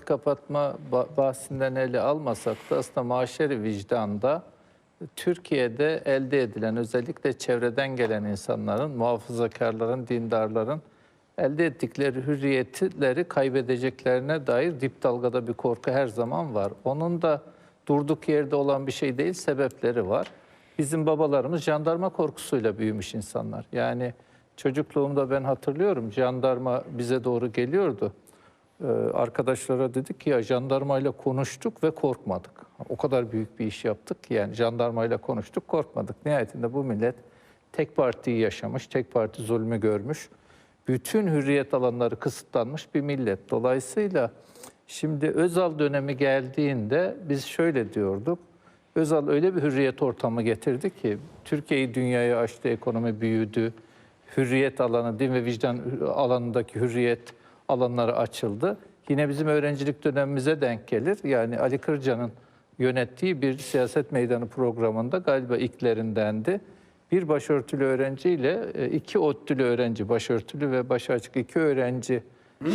kapatma ba- bahsinden ele almasak da aslında maşeri vicdanda Türkiye'de elde edilen özellikle çevreden gelen insanların, muhafazakarların, dindarların elde ettikleri hürriyetleri kaybedeceklerine dair dip dalgada bir korku her zaman var. Onun da durduk yerde olan bir şey değil, sebepleri var. Bizim babalarımız jandarma korkusuyla büyümüş insanlar. Yani çocukluğumda ben hatırlıyorum jandarma bize doğru geliyordu. Ee, arkadaşlara dedik ki ya jandarmayla konuştuk ve korkmadık. O kadar büyük bir iş yaptık ki yani jandarmayla konuştuk korkmadık. Nihayetinde bu millet tek partiyi yaşamış, tek parti zulmü görmüş. Bütün hürriyet alanları kısıtlanmış bir millet. Dolayısıyla şimdi Özal dönemi geldiğinde biz şöyle diyorduk. Özal öyle bir hürriyet ortamı getirdi ki Türkiye'yi dünyaya açtı, ekonomi büyüdü. Hürriyet alanı, din ve vicdan alanındaki hürriyet alanları açıldı. Yine bizim öğrencilik dönemimize denk gelir. Yani Ali Kırca'nın yönettiği bir siyaset meydanı programında galiba ilklerindendi. Bir başörtülü öğrenciyle e, iki ODTÜ'lü öğrenci, başörtülü ve başı açık iki öğrenci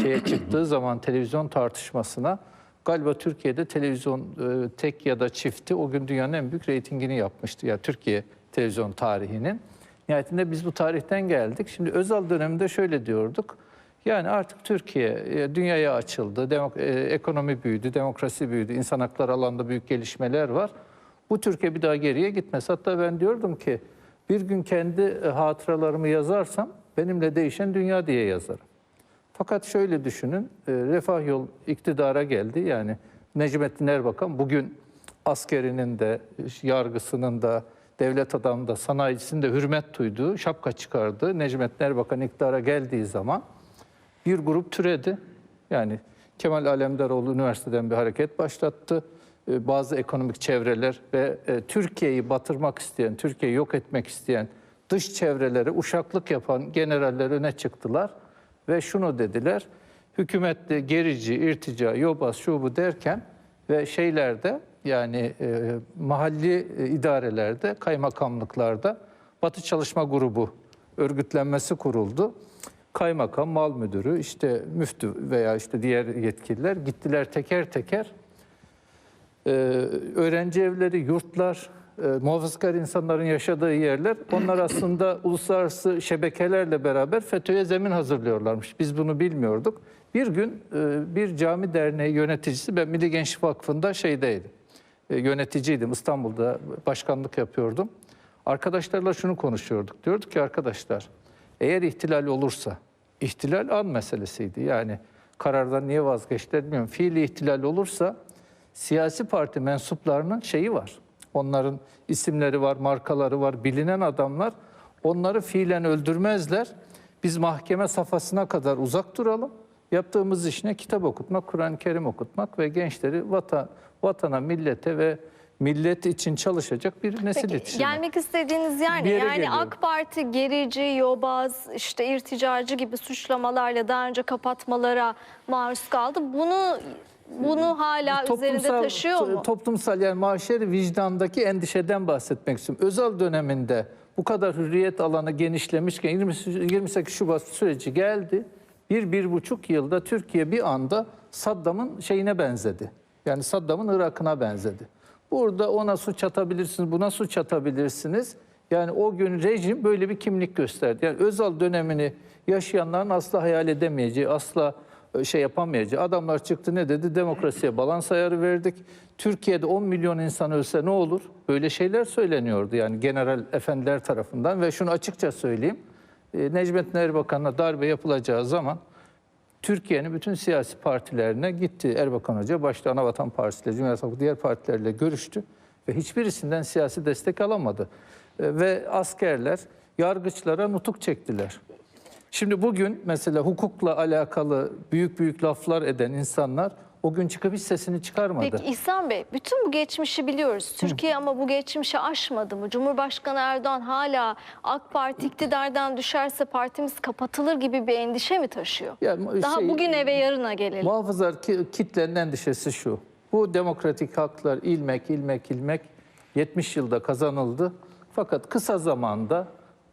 şeye çıktığı zaman televizyon tartışmasına galiba Türkiye'de televizyon e, tek ya da çifti o gün dünyanın en büyük reytingini yapmıştı. Ya Türkiye televizyon tarihinin. Nihayetinde biz bu tarihten geldik. Şimdi Özal döneminde şöyle diyorduk. Yani artık Türkiye e, dünyaya açıldı, demok- e, ekonomi büyüdü, demokrasi büyüdü, insan hakları alanında büyük gelişmeler var. Bu Türkiye bir daha geriye gitmez. Hatta ben diyordum ki bir gün kendi e, hatıralarımı yazarsam benimle değişen dünya diye yazarım. Fakat şöyle düşünün, Refah Yol iktidara geldi. Yani Necmettin Erbakan bugün askerinin de, yargısının da, devlet adamı da, sanayicisinin de hürmet duyduğu, şapka çıkardığı Necmettin Erbakan iktidara geldiği zaman bir grup türedi. Yani Kemal Alemdaroğlu üniversiteden bir hareket başlattı. Ee, Bazı ekonomik çevreler ve e, Türkiye'yi batırmak isteyen, Türkiye'yi yok etmek isteyen dış çevrelere uşaklık yapan generaller öne çıktılar. Ve şunu dediler, hükümette gerici, irtica, yobaz, şu bu derken ve şeylerde yani e, mahalli e, idarelerde, kaymakamlıklarda Batı Çalışma Grubu örgütlenmesi kuruldu. Kaymakam, mal müdürü, işte müftü veya işte diğer yetkililer gittiler teker teker ee, öğrenci evleri, yurtlar, e, muhafazakar insanların yaşadığı yerler onlar aslında uluslararası şebekelerle beraber FETÖ'ye zemin hazırlıyorlarmış. Biz bunu bilmiyorduk. Bir gün e, bir cami derneği yöneticisi, ben Milli Gençlik Vakfı'nda şeydeydim, e, yöneticiydim. İstanbul'da başkanlık yapıyordum. Arkadaşlarla şunu konuşuyorduk. Diyorduk ki arkadaşlar eğer ihtilal olursa, ihtilal an meselesiydi. Yani karardan niye vazgeçtiler bilmiyorum. Fiili ihtilal olursa siyasi parti mensuplarının şeyi var. Onların isimleri var, markaları var, bilinen adamlar. Onları fiilen öldürmezler. Biz mahkeme safhasına kadar uzak duralım. Yaptığımız iş ne? Kitap okutmak, Kur'an-ı Kerim okutmak ve gençleri vatan, vatana, millete ve millet için çalışacak bir nesil Peki yetiştirmek. gelmek istediğiniz yer ne? Yani geliyorum. AK Parti gerici, yobaz, işte irticacı gibi suçlamalarla daha önce kapatmalara maruz kaldı. Bunu bunu hala üzerinde taşıyor mu? Toplumsal yani maşeri vicdandaki endişeden bahsetmek istiyorum. Özal döneminde bu kadar hürriyet alanı genişlemişken 20 28 Şubat süreci geldi. Bir, bir buçuk yılda Türkiye bir anda Saddam'ın şeyine benzedi. Yani Saddam'ın Irak'ına benzedi. Burada ona suç atabilirsiniz, buna suç atabilirsiniz. Yani o gün rejim böyle bir kimlik gösterdi. Yani Özal dönemini yaşayanların asla hayal edemeyeceği, asla e, şey yapamayacağı. Adamlar çıktı ne dedi? Demokrasiye balans ayarı verdik. Türkiye'de 10 milyon insan ölse ne olur? Böyle şeyler söyleniyordu yani general efendiler tarafından ve şunu açıkça söyleyeyim. E, Necmettin Erbakan'a darbe yapılacağı zaman Türkiye'nin bütün siyasi partilerine gitti. Erbakan Hoca başta Anavatan Partisi ile Cumhuriyet Halk diğer partilerle görüştü ve hiçbirisinden siyasi destek alamadı. E, Ve askerler yargıçlara nutuk çektiler. Şimdi bugün mesela hukukla alakalı büyük büyük laflar eden insanlar o gün çıkıp hiç sesini çıkarmadı. Peki İhsan Bey, bütün bu geçmişi biliyoruz. Türkiye ama bu geçmişi aşmadı mı? Cumhurbaşkanı Erdoğan hala AK Parti iktidardan düşerse partimiz kapatılır gibi bir endişe mi taşıyor? Yani Daha şey- bugüne ve yarına gelelim. Muhafızlar ki- kitlenin endişesi şu. Bu demokratik haklar ilmek ilmek ilmek 70 yılda kazanıldı. Fakat kısa zamanda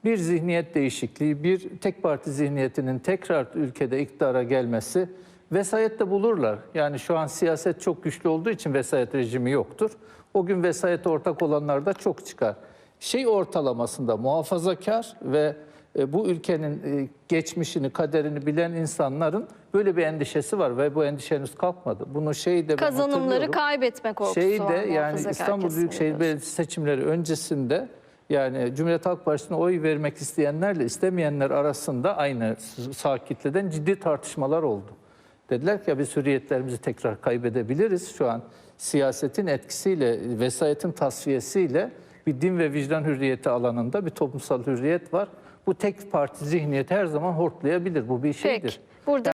bir zihniyet değişikliği, bir tek parti zihniyetinin tekrar ülkede iktidara gelmesi vesayet de bulurlar. Yani şu an siyaset çok güçlü olduğu için vesayet rejimi yoktur. O gün vesayete ortak olanlar da çok çıkar. Şey ortalamasında muhafazakar ve e, bu ülkenin e, geçmişini, kaderini bilen insanların böyle bir endişesi var ve bu endişe henüz kalkmadı. Bunu şey de Kazanımları kaybetme korkusu Şey de yani İstanbul Büyükşehir. Belediyesi seçimleri öncesinde yani Cumhuriyet Halk Partisi'ne oy vermek isteyenlerle istemeyenler arasında aynı sağ kitleden ciddi tartışmalar oldu. Dediler ki ya biz hürriyetlerimizi tekrar kaybedebiliriz. Şu an siyasetin etkisiyle, vesayetin tasfiyesiyle bir din ve vicdan hürriyeti alanında bir toplumsal hürriyet var. Bu tek parti zihniyeti her zaman hortlayabilir. Bu bir şeydir. Peki. Burada